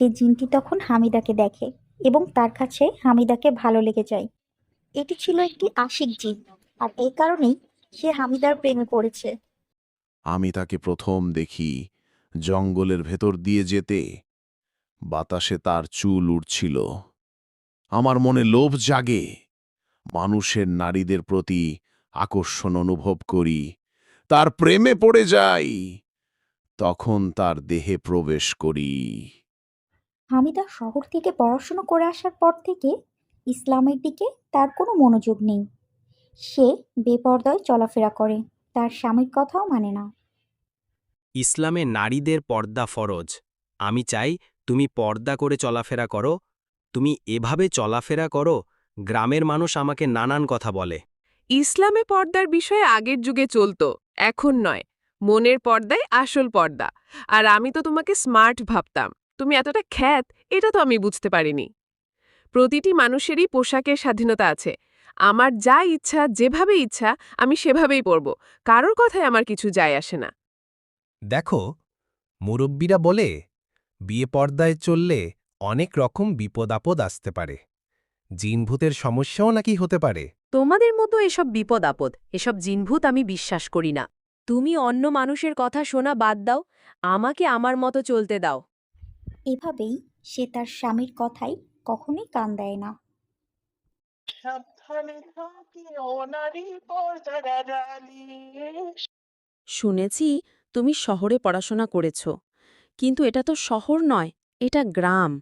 সে জিনটি তখন হামিদাকে দেখে এবং তার কাছে হামিদাকে ভালো লেগে যায়। এটি ছিল একটি আশিক জিন, আর এই কারণেই সে হামিদার প্রেমে পড়েছে আমি তাকে প্রথম দেখি জঙ্গলের ভেতর দিয়ে যেতে। বাতাসে তার চুল উড়ছিল। আমার মনে লোভ জাগে। মানুষের নারীদের প্রতি আকর্ষণ অনুভব করি। তার প্রেমে পড়ে যাই। তখন তার দেহে প্রবেশ করি। হামিদা শহর থেকে পড়াশুনো করে আসার পর থেকে ইসলামের দিকে তার কোনো মনোযোগ নেই। সে বেপর্দায় চলাফেরা করে তার স্বামীর কথাও মানে না। ইসলামে নারীদের পর্দা ফরজ। আমি চাই তুমি পর্দা করে চলাফেরা করো তুমি এভাবে চলাফেরা করো গ্রামের মানুষ আমাকে নানান কথা বলে। ইসলামে পর্দার বিষয়ে আগের যুগে চলতো এখন নয়। মনের পর্দায় আসল পর্দা। আর আমি তো তোমাকে স্মার্ট ভাবতাম। তুমি এতটা খ্যাত এটা তো আমি বুঝতে পারিনি। প্রতিটি মানুষেরই পোশাকের স্বাধীনতা আছে। আমার যা ইচ্ছা যেভাবে ইচ্ছা আমি সেভাবেই পরব। কারোর কথায় আমার কিছু যায় আসে না। দেখো মুরব্বীরা বলে বিয়ে পর্দায় চললে অনেক রকম বিপদ আপদ আসতে পারে। জিনভূতের সমস্যাও নাকি হতে পারে। তোমাদের মতো এসব বিপদ আপদ এসব জিনভূত আমি বিশ্বাস করি না। তুমি অন্য মানুষের কথা শোনা বাদ দাও আমাকে আমার মতো চলতে দাও। এভাবেই সে তার স্বামীর কথাই কখনোই কান দেয় না। শুনেছি তুমি শহরে পড়াশোনা করেছ কিন্তু এটা তো শহর নয় এটা গ্রাম।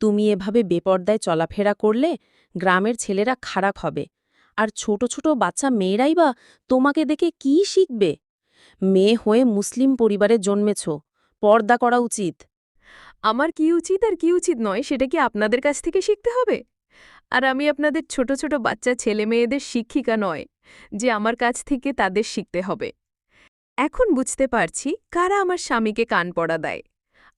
তুমি এভাবে বেপর্দায় চলাফেরা করলে গ্রামের ছেলেরা খারাপ হবে আর ছোট ছোট বাচ্চা মেয়েরাই বা তোমাকে দেখে কি শিখবে? মেয়ে হয়ে মুসলিম পরিবারে জন্মেছ পর্দা করা উচিত। আমার কি উচিত আর কি উচিত নয় সেটা কি আপনাদের কাছ থেকে শিখতে হবে? আর আমি আপনাদের ছোট ছোট বাচ্চা ছেলে মেয়েদের শিক্ষিকা নয়, যে আমার কাছ থেকে তাদের শিখতে হবে। এখন বুঝতে পারছি কারা আমার স্বামীকে কান পড়া দেয়।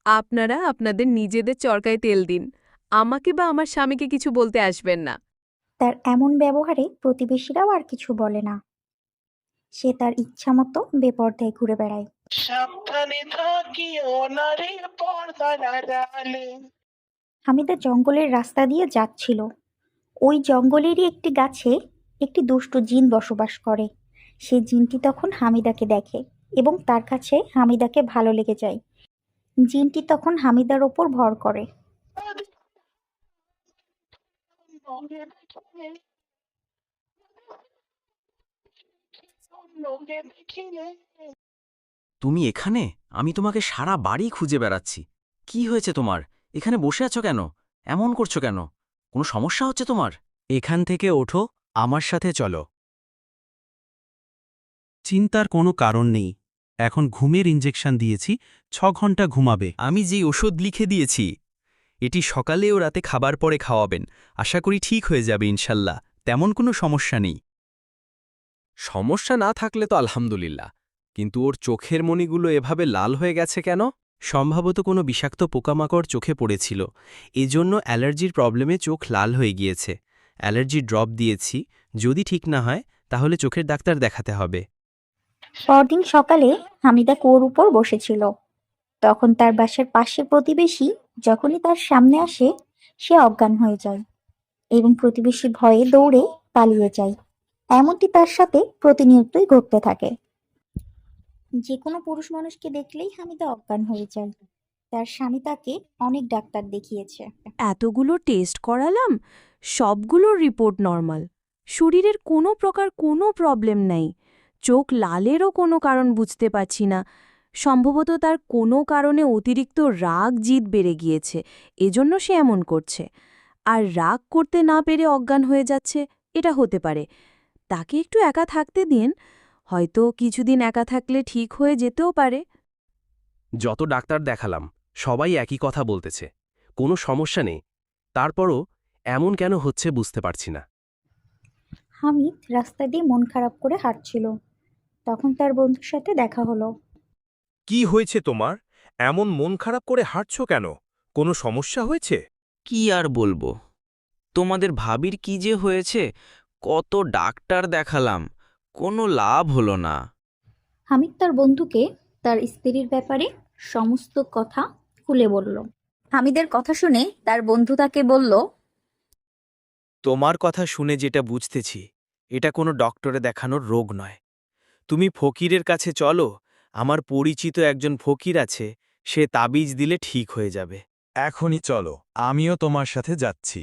আপনারা আপনাদের নিজেদের চরকায় তেল দিন। আমাকে বা আমার স্বামীকে কিছু বলতে আসবেন না। তার এমন ব্যবহারে প্রতিবেশীরাও আর কিছু বলে না। সে তার ইচ্ছামতো বেপর্দায় ঘুরে বেড়ায়। সাবধানে থাকিও নারী পর্দার আড়ালে হামিদা জঙ্গলের রাস্তা দিয়ে যাচ্ছিল। ওই জঙ্গলেরই একটি গাছে একটি দুষ্টু জিন বসবাস করে। সে জিনটি তখন হামিদাকে দেখে এবং তার কাছে হামিদাকে ভালো লেগে যায়। জিনটি তখন হামিদার ওপর ভর করে। তুমি এখানে? আমি তোমাকে সারা বাড়ি খুঁজে বেড়াচ্ছি। কি হয়েছে তোমার? এখানে বসে আছো কেন? এমন করছ কেন? কোনো সমস্যা হচ্ছে তোমার? এখান থেকে ওঠো আমার সাথে চলো। চিন্তার কোনো কারণ নেই। এখন ঘুমের ইঞ্জেকশন দিয়েছি ছ ঘণ্টা ঘুমাবে। আমি যে ওষুধ লিখে দিয়েছি এটি সকালে ও রাতে খাবার পরে খাওয়াবেন। আশা করি ঠিক হয়ে যাবে ইনশাল্লাহ। তেমন কোনো সমস্যা নেই। সমস্যা না থাকলে তো আলহামদুলিল্লাহ। কিন্তু ওর চোখের মণিগুলো এভাবে লাল হয়ে গেছে কেন? সম্ভবত কোনো বিষাক্ত পোকামাকড় চোখে পড়েছিল। এজন্য অ্যালার্জির প্রবলেমে চোখ লাল হয়ে গিয়েছে। অ্যালার্জি ড্রপ দিয়েছি। যদি ঠিক না হয়, তাহলে চোখের ডাক্তার দেখাতে হবে। পরদিন সকালে হামিদা কুয়োর উপর বসেছিল। তখন তার বাসার পাশের প্রতিবেশী যখনই তার সামনে আসে, সে অজ্ঞান হয়ে যায় এবং প্রতিবেশী ভয়ে দৌড়ে পালিয়ে যায়। এমনটি তার সাথে প্রতিনিয়তই ঘটতে থাকে। যে কোনো পুরুষ মানুষকে দেখলেই হামিদা অজ্ঞান হয়ে যায়। তার স্বামী তাকে অনেক ডাক্তার দেখিয়েছে। এতগুলো টেস্ট করালাম, সবগুলোর রিপোর্ট নর্মাল। শরীরের কোনো প্রকার কোনো প্রবলেম নাই। চোখ লালেরও কোনো কারণ বুঝতে পারছি না। সম্ভবত তার কোনো কারণে অতিরিক্ত রাগ জিদ বেড়ে গিয়েছে। এজন্য সে এমন করছে। আর রাগ করতে না পেরে অজ্ঞান হয়ে যাচ্ছে, এটা হতে পারে। তাকে একটু একা থাকতে দিন। হয়তো কিছুদিন একা থাকলে ঠিক হয়ে যেতেও পারে। যত ডাক্তার দেখালাম সবাই একই কথা বলতেছে। কোনো সমস্যা নেই। তারপরও এমন কেন হচ্ছে বুঝতে পারছি না। হামিদ রাস্তা দিয়ে মন খারাপ করে হাঁটছিল। তখন তার বন্ধুর সাথে দেখা হলো। কি হয়েছে তোমার? এমন মন খারাপ করে হাঁটছ কেন? কোনো সমস্যা হয়েছে? কি আর বলব? তোমাদের ভাবির কি যে হয়েছে? কত ডাক্তার দেখালাম। কোনো লাভ হলো না। হামিদ তার বন্ধুকে তার স্ত্রীর ব্যাপারে সমস্ত কথা খুলে বলল। হামিদের কথা শুনে তার বন্ধু তাকে বলল তোমার কথা শুনে যেটা বুঝতেছি এটা কোনো ডক্টরে দেখানোর রোগ নয়। তুমি ফকিরের কাছে চলো আমার পরিচিত একজন ফকির আছে সে তাবিজ দিলে ঠিক হয়ে যাবে। এখনই চলো আমিও তোমার সাথে যাচ্ছি।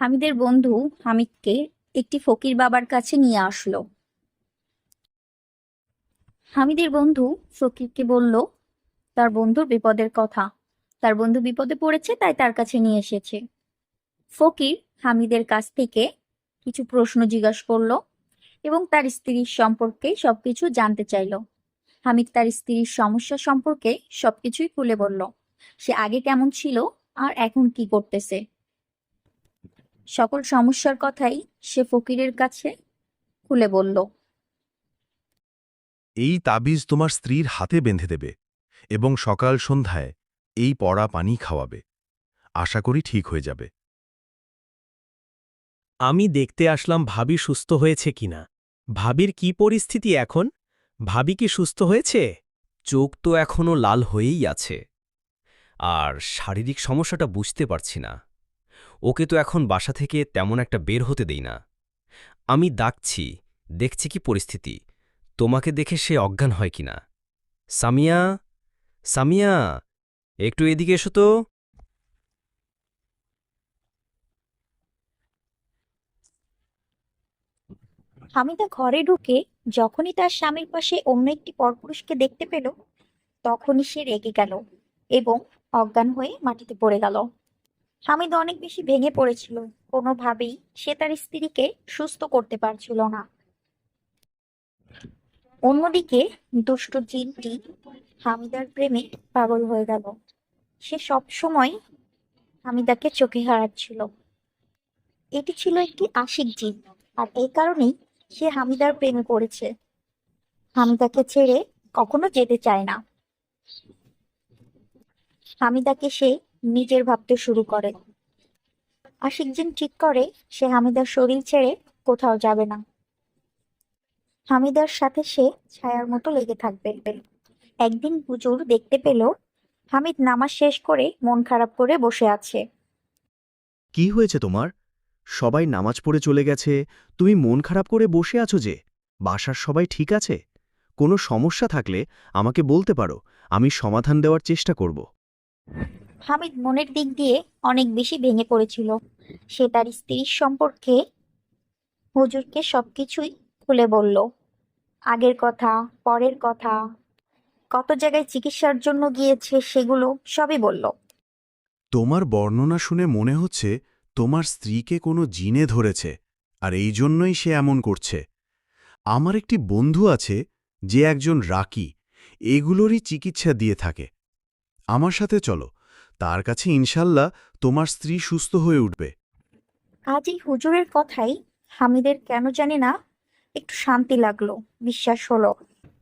হামিদের বন্ধু হামিদকে একটি ফকির বাবার কাছে নিয়ে আসলো। হামিদের বন্ধু ফকিরকে বলল, তার বন্ধুর বিপদের কথা। তার বন্ধু বিপদে পড়েছে, তাই তার কাছে নিয়ে এসেছে। ফকির হামিদের কাছ থেকে কিছু প্রশ্ন জিজ্ঞাসা করল এবং তার স্ত্রীর সম্পর্কে সবকিছু জানতে চাইলো। হামিদ তার স্ত্রীর সমস্যা সম্পর্কে সবকিছুই খুলে বলল, সে আগে কেমন ছিল আর এখন কি করতেছে? সকল সমস্যার কথাই সে ফকিরের কাছে খুলে বলল। এই তাবিজ তোমার স্ত্রীর হাতে বেঁধে দেবে এবং সকাল সন্ধ্যায় এই পড়া পানি খাওয়াবে। আশা করি ঠিক হয়ে যাবে। আমি দেখতে আসলাম ভাবি সুস্থ হয়েছে কিনা। ভাবির কি পরিস্থিতি এখন? ভাবি কি সুস্থ হয়েছে? চোখ তো এখনও লাল হয়েই আছে। আর শারীরিক সমস্যাটা বুঝতে পারছি না। ওকে তো এখন বাসা থেকে তেমন একটা বের হতে দেই না। আমি ডাকছি, দেখছি কি পরিস্থিতি। তোমাকে দেখে সে অজ্ঞান হয় কিনা। সামিয়া সামিয়া, একটু এদিকে এসো তো। হামিদা ঘরে ঢুকে যখনই তার স্বামীর পাশে অন্য একটি পরপুরুষকে দেখতে পেল, তখনই সে রেগে গেল এবং অজ্ঞান হয়ে মাটিতে পড়ে গেল। হামিদ অনেক বেশি ভেঙে পড়েছিল কোনোভাবেই। সে তার স্ত্রীকে সুস্থ করতে পারছিল না। অন্যদিকে দুষ্ট জিনটি হামিদার প্রেমে পাগল হয়ে গেল। সে সব সময় হামিদাকে চোখে হারাচ্ছিল। এটি ছিল একটি আশিক জিন, আর এই কারণেই সে হামিদার প্রেম করেছে। হামিদাকে ছেড়ে কখনো যেতে চায় না। হামিদাকে সে নিজের ভাবতে শুরু করে। আশিক জিন ঠিক করে, সে হামিদার শরীর ছেড়ে কোথাও যাবে না। হামিদার সাথে সে ছায়ার মতো লেগে থাকবে। একদিন হুজুর দেখতে পেল, হামিদ নামাজ শেষ করে মন খারাপ করে বসে আছে। কি হয়েছে তোমার? সবাই নামাজ পড়ে চলে গেছে, তুমি মন খারাপ করে বসে আছো যে, বাসার সবাই ঠিক আছে? কোনো সমস্যা থাকলে আমাকে বলতে পারো, আমি সমাধান দেওয়ার চেষ্টা করব। হামিদ মনের দিক দিয়ে অনেক বেশি ভেঙে পড়েছিল। সে তার স্ত্রীর সম্পর্কে হুজুরকে সবকিছুই খুলে বলল। আগের কথা, পরের কথা, কত জায়গায় চিকিৎসার জন্য গিয়েছে সেগুলো সবই বলল। তোমার বর্ণনা শুনে মনে হচ্ছে তোমার স্ত্রীকে কোনো জিনে ধরেছে, আর এই জন্যই সে এমন করছে। আমার একটি বন্ধু আছে যে একজন রাকি, এগুলোরই চিকিৎসা দিয়ে থাকে। আমার সাথে চলো তার কাছে ইনশাল্লাহ তোমার স্ত্রী সুস্থ হয়ে উঠবে আজ এই হুজুরের কথাই হামিদের কেন জানি না একটু শান্তি লাগলো বিশ্বাস হলো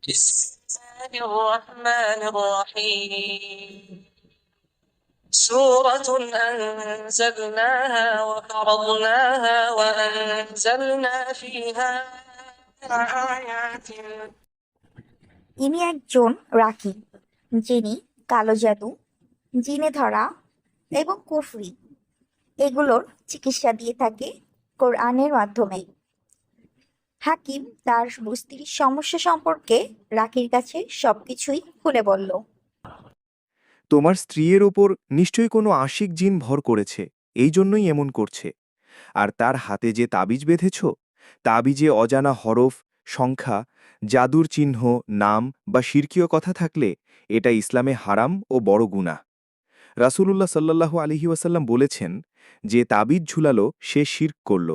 بسم الله الرحمن الرحيم سورة أنزلناها وفرضناها وأنزلنا فيها آيات ইনি একজন রাকি যিনি কালো জাদু জিনে ধরা এবং কুফরি এগুলোর চিকিৎসা দিয়ে থাকে কোরআনের মাধ্যমে। হাকিম তার স্ত্রীর সমস্যা সম্পর্কে রাকির কাছে সবকিছুই খুলে বলল। তোমার স্ত্রীর ওপর নিশ্চয়ই কোনো আশিক জিন ভর করেছে, এই জন্যই এমন করছে। আর তার হাতে যে তাবিজ বেঁধেছ, তাবিজে অজানা হরফ, সংখ্যা, জাদুর চিহ্ন, নাম বা শিরকীয় কথা থাকলে এটা ইসলামে হারাম ও বড় গুনাহ। রাসূলুল্লাহ সাল্লাল্লাহু আলহি ওয়াসাল্লাম বলেছেন যে তাবিজ ঝুলালো, সে শির্ক করল।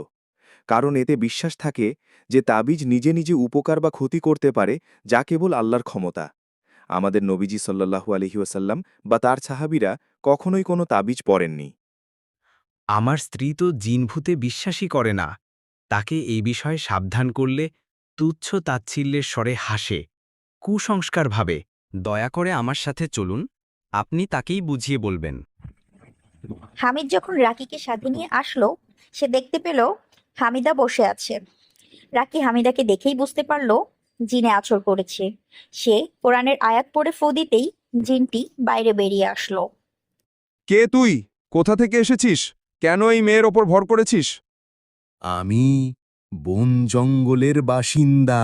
কারণ এতে বিশ্বাস থাকে যে তাবিজ নিজে নিজে উপকার বা ক্ষতি করতে পারে, যা কেবল আল্লাহর ক্ষমতা। আমাদের নবীজি সাল্লাল্লাহু আলহি ওয়াসাল্লাম বা তার সাহাবিরা কখনোই কোনো তাবিজ পড়েননি। আমার স্ত্রী তো জিনভূতে বিশ্বাসই করে না। তাকে এই বিষয়ে সাবধান করলে তুচ্ছ তাচ্ছিল্যের স্বরে হাসে। কুসংস্কার ভাবে, দয়া করে আমার সাথে চলুন। আপনি তাকেই বুঝিয়ে বলবেন। হামিদ যখন রাকিকে সাথে নিয়ে আসলো সে দেখতে পেল হামিদা বসে আছে। রাকি হামিদাকে দেখেই বুঝতে পারল জিনে আচর করেছে। সে কোরআনের আয়াত পড়ে ফো দিতেই জিনটি বাইরে বেরিয়ে আসলো। কে তুই? কোথা থেকে এসেছিস? কেন এই মেয়ের ওপর ভর করেছিস? আমি বন জঙ্গলের বাসিন্দা।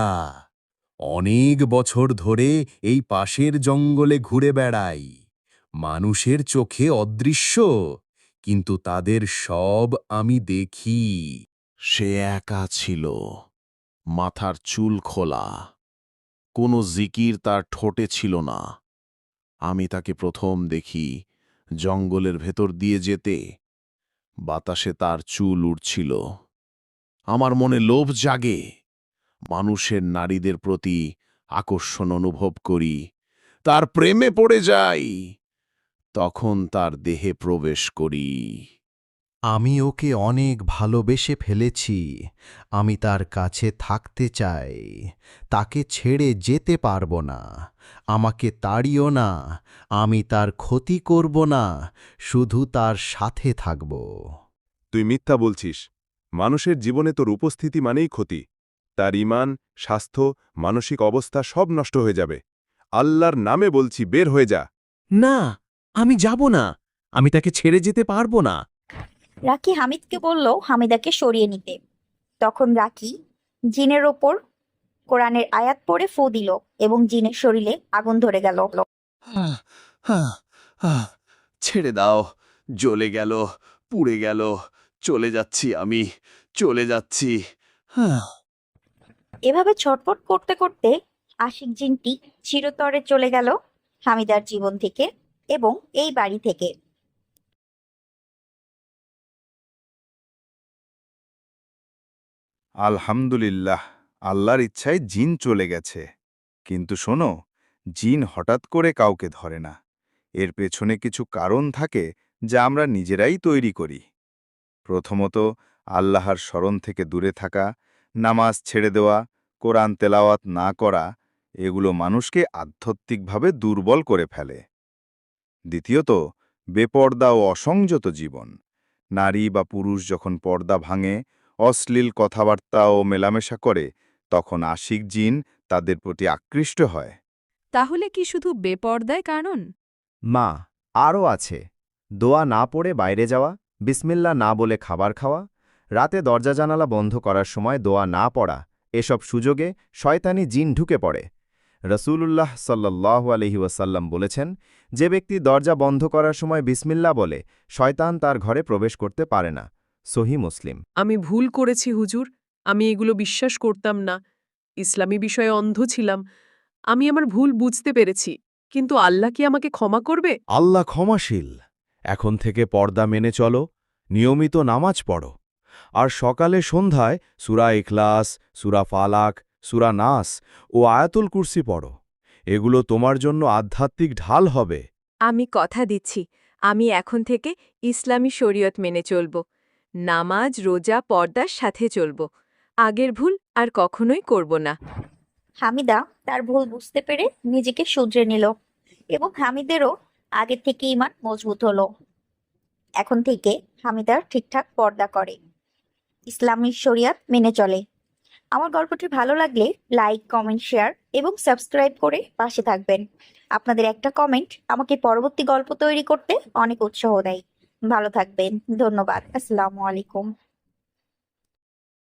অনেক বছর ধরে এই পাশের জঙ্গলে ঘুরে বেড়াই। মানুষের চোখে অদৃশ্য, কিন্তু তাদের সব আমি দেখি। সে একা ছিল, মাথার চুল খোলা, কোনো জিকির তার ঠোঁটে ছিল না। আমি তাকে প্রথম দেখি জঙ্গলের ভেতর দিয়ে যেতে, বাতাসে তার চুল উড়ছিল। আমার মনে লোভ জাগে, মানুষের নারীদের প্রতি আকর্ষণ অনুভব করি, তার প্রেমে পড়ে যাই। তখন তার দেহে প্রবেশ করি। আমি ওকে অনেক ভালোবেসে ফেলেছি। আমি তার কাছে থাকতে চাই। তাকে ছেড়ে যেতে পারব না। আমাকে তাড়িও না। আমি তার ক্ষতি করব না। শুধু তার সাথে থাকব। তুই মিথ্যা বলছিস। মানুষের জীবনে তোর উপস্থিতি মানেই ক্ষতি। তার ইমান স্বাস্থ্য মানসিক অবস্থা সব নষ্ট হয়ে যাবে। আল্লাহর নামে বলছি বের হয়ে যা। না আমি যাব না। আমি তাকে ছেড়ে যেতে পারব না। রাকি হামিদকে বলল হামিদাকে সরিয়ে নিতে। তখন রাকি জিনের ওপর কোরআনের আয়াত পড়ে ফু দিল এবং জিনের শরীরে আগুন ধরে গেল। ছেড়ে দাও জ্বলে গেল পুড়ে গেল চলে যাচ্ছি আমি চলে যাচ্ছি এভাবে ছটফট করতে করতে আশিক জিনটি চিরতরে চলে গেল হামিদার জীবন থেকে। এবং এই বাড়ি থেকে। আলহামদুলিল্লাহ, আল্লাহর ইচ্ছায় জিন চলে গেছে। কিন্তু শোনো, জিন হঠাৎ করে কাউকে ধরে না। এর পেছনে কিছু কারণ থাকে যা আমরা নিজেরাই তৈরি করি। প্রথমত, আল্লাহর স্মরণ থেকে দূরে থাকা, নামাজ ছেড়ে দেওয়া, কোরআন তেলাওয়াত না করা, এগুলো মানুষকে আধ্যাত্মিকভাবে দুর্বল করে ফেলে। দ্বিতীয়ত বেপর্দা ও অসংযত জীবন। নারী বা পুরুষ যখন পর্দা ভাঙে অশ্লীল কথাবার্তা ও মেলামেশা করে তখন আশিক জিন তাদের প্রতি আকৃষ্ট হয়। তাহলে কি শুধু বেপর্দায় কারণ? মা আরও আছে। দোয়া না পড়ে বাইরে যাওয়া বিসমিল্লা না বলে খাবার খাওয়া রাতে দরজা জানালা বন্ধ করার সময় দোয়া না পড়া এসব সুযোগে শয়তানি জিন ঢুকে পড়ে। রসূলুল্লাহ সাল্লাহ আলহি ওয়াসাল্লাম বলেছেন যে ব্যক্তি দরজা বন্ধ করার সময় বিসমিল্লা বলে শয়তান তার ঘরে প্রবেশ করতে পারে না। সহি মুসলিম। আমি ভুল করেছি হুজুর। আমি এগুলো বিশ্বাস করতাম না। ইসলামী বিষয়ে অন্ধ ছিলাম। আমি আমার ভুল বুঝতে পেরেছি। কিন্তু আল্লাহ কি আমাকে ক্ষমা করবে? আল্লাহ ক্ষমাশীল। এখন থেকে পর্দা মেনে চলো নিয়মিত নামাজ পড়ো। আর সকালে সন্ধ্যায় সুরা ইখলাস সুরা ফালাক সুরা নাস ও আয়াতুল কুরসি পড়ো। এগুলো তোমার জন্য আধ্যাত্মিক ঢাল হবে। আমি কথা দিচ্ছি আমি এখন থেকে ইসলামী শরীয়ত মেনে চলব। নামাজ রোজা পর্দার সাথে চলব। আগের ভুল আর কখনোই করব না। হামিদা তার ভুল বুঝতে পেরে নিজেকে শুধরে নিল এবং হামিদেরও আগের থেকে ইমান মজবুত হলো। এখন থেকে হামিদার ঠিকঠাক পর্দা করে। ইসলামী শরিয়াত মেনে চলে। আমার গল্পটি ভালো লাগলে লাইক কমেন্ট শেয়ার এবং সাবস্ক্রাইব করে পাশে থাকবেন। আপনাদের একটা কমেন্ট আমাকে পরবর্তী গল্প তৈরি করতে অনেক উৎসাহ দেয়। ভালো থাকবেন। ধন্যবাদ। আসসালামু আলাইকুম।